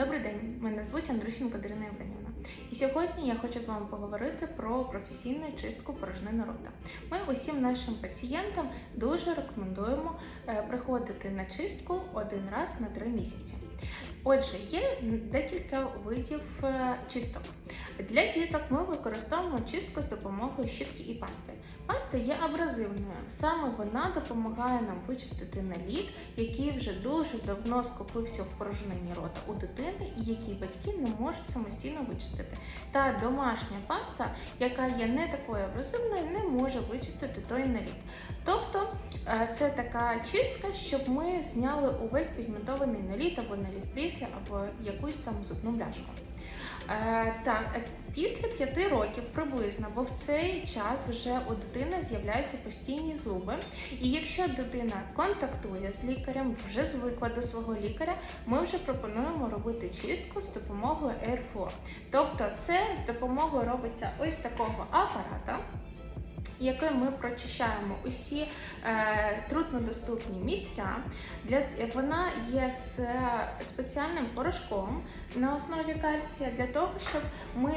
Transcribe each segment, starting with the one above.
Добрий день, мене звуть Андрущенко Дарина Євгенівна. І сьогодні я хочу з вами поговорити про професійну чистку порожнини рота. Ми усім нашим пацієнтам дуже рекомендуємо е, приходити на чистку один раз на три місяці. Отже, є декілька видів е, чисток. Для діток ми використовуємо чистку з допомогою щітки і пасти. Паста є абразивною. Саме вона допомагає нам вичистити наліт, який вже дуже давно скопився в порожнині рота у дитини, і який батьки не можуть самостійно вичистити. Та домашня паста, яка є не такою абразивною, не може вичистити той наліт. Тобто е, це така чистка, щоб ми зняли увесь пігментований наліт або наліт після, або якусь там зубну бляшку. Е, так, е, після п'яти років приблизно, бо в цей час вже у дитини з'являються постійні зуби. І якщо дитина контактує з лікарем, вже звикла до свого лікаря, ми вже пропонуємо робити чистку з допомогою Airflow. Тобто, це з допомогою робиться ось такого апарата яким ми прочищаємо усі е, труднодоступні місця. Для, вона є з спеціальним порошком на основі кальція для того, щоб ми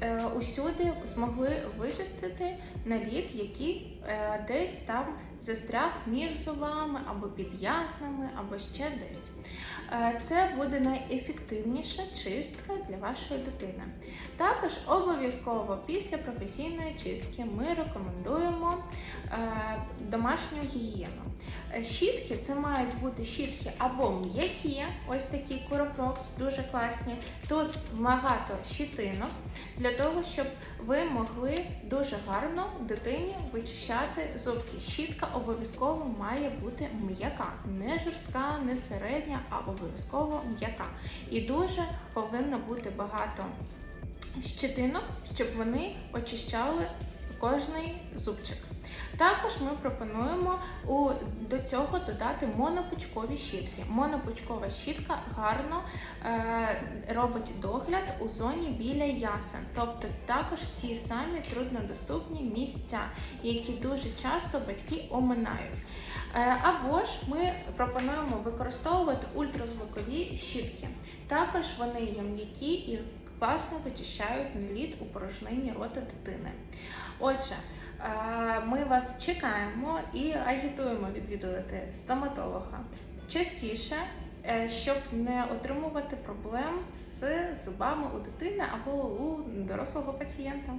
е, усюди змогли вичистити наліт, який е, десь там застряг між зубами або під яснами, або ще десь. Е, Це буде найефективніша чистка для вашої дитини. Також обов'язково після професійної чистки ми рекомендуємо е, домашню гігієну. Е, Щітки це мають бути щітки або м'які, ось такі Куропрокс, дуже класні. Тут багато щітинок для того, щоб ви могли дуже гарно дитині вичищати зубки. Щітка обов'язково має бути м'яка, не жорстка, не середня, а обов'язково м'яка. І дуже повинно бути багато щетинок, щоб вони очищали кожний зубчик. Також ми пропонуємо у, до цього додати монопучкові щітки. Монопучкова щітка гарно е, робить догляд у зоні біля ясен, тобто також ті самі труднодоступні місця, які дуже часто батьки оминають. Е, або ж ми пропонуємо використовувати ультразвукові щітки. Також вони є м'які і класно вичищають наліт у порожнині рота дитини. Отже, е, ми вас чекаємо і агітуємо відвідувати стоматолога частіше, е, щоб не отримувати проблем з зубами у дитини або у дорослого пацієнта.